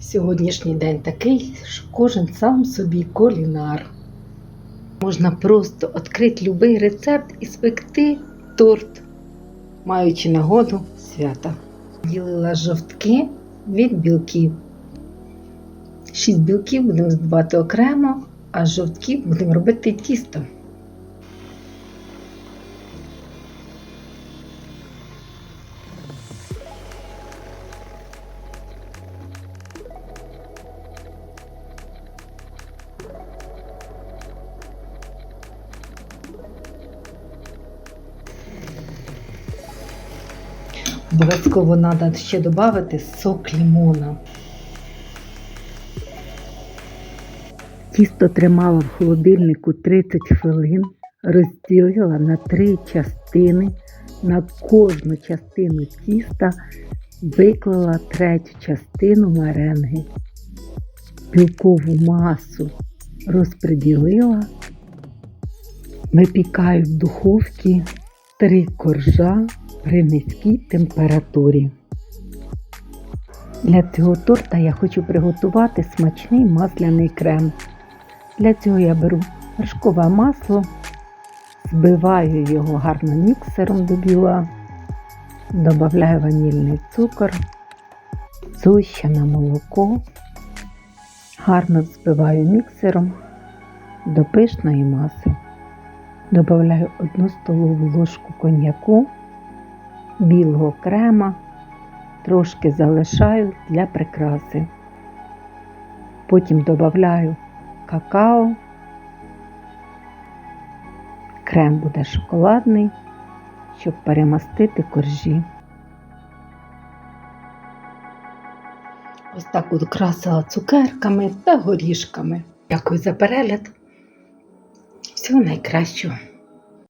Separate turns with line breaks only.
Сьогоднішній день такий, що кожен сам собі кулінар. Можна просто відкрити будь-який рецепт і спекти торт, маючи нагоду свята. Ділила жовтки від білків. Шість білків будемо збивати окремо, а з жовтків будемо робити тісто. Обов'язково треба ще додати сок лимона. Тісто тримала в холодильнику 30 хвилин, розділила на три частини. На кожну частину тіста виклала третю частину меренги. Білкову масу розподілила, випікаю в духовці три коржа при низькій температурі. Для цього торта я хочу приготувати смачний масляний крем. Для цього я беру вершкове масло, збиваю його гарно міксером до біла, додаю ванільний цукор, зущене молоко, гарно взбиваю міксером до пишної маси. Добавляю 1 столову ложку коньяку, білого крема, трошки залишаю для прикраси. Потім додаю какао. Крем буде шоколадний, щоб перемастити коржі. Ось так от красила цукерками та горішками. Дякую за перегляд. Всього найкращого.